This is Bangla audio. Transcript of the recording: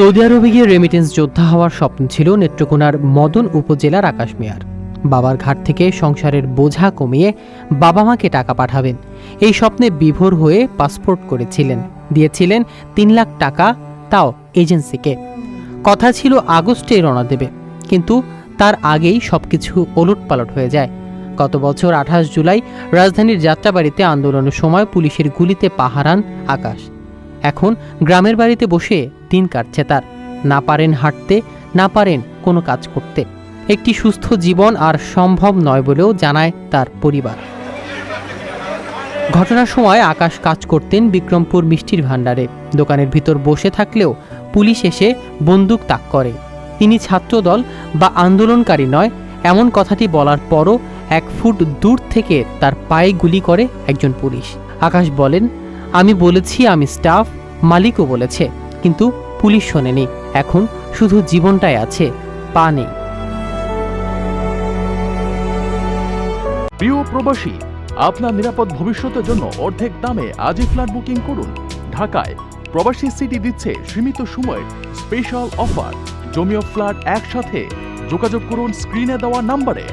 সৌদি আরবে গিয়ে রেমিটেন্স যোদ্ধা হওয়ার স্বপ্ন ছিল নেত্রকোনার মদন উপজেলার আকাশ মিয়ার। বাবার ঘাট থেকে সংসারের বোঝা কমিয়ে বাবা মাকে টাকা পাঠাবেন। এই স্বপ্নে বিভোর হয়ে পাসপোর্ট করেছিলেন। দিয়েছিলেন তিন লাখ টাকা তাও এজেন্সিকে কথা ছিল আগস্টে রওনা দেবে, কিন্তু তার আগেই সব সবকিছু ওলটপালট হয়ে যায়। গত বছর আঠাশ জুলাই রাজধানীর যাত্রাবাড়িতে আন্দোলনের সময় পুলিশের গুলিতে পাহারান আকাশ। এখন গ্রামের বাড়িতে বসে দিন কাটছে তার। না পারেন হাঁটতে, না পারেন কোনো কাজ করতে। একটি সুস্থ জীবন আর সম্ভব নয় বলেও জানায় তার পরিবার। ঘটনার সময় আকাশ কাজ করতেন বিক্রমপুর মিষ্টির ভাণ্ডারে। দোকানের ভিতর বসে থাকলেও পুলিশ এসে বন্দুক তাক করে। তিনি ছাত্রদল বা আন্দোলনকারী নয়, এমন কথাটি বলার পরও এক ফুট দূর থেকে তার পায়ে গুলি করে একজন পুলিশ। আকাশ বলেন, আমি বলেছি, আমি স্টাফ, মালিকও বলেছে। কিন্তু পুলিশ শোনেনি। এখন শুধু জীবনটাই আছে, পা নেই। প্রিয় প্রবাসী, আপনার নিরাপদ ভবিষ্যতের জন্য অর্ধেক দামে আজই ফ্ল্যাট বুকিং করুন। ঢাকায় প্রবাসী সিটি দিচ্ছে সীমিত সময়ের স্পেশাল অফার জমিও ফ্ল্যাট একসাথে। যোগাযোগ করুন স্ক্রিনে দেওয়া নাম্বারে।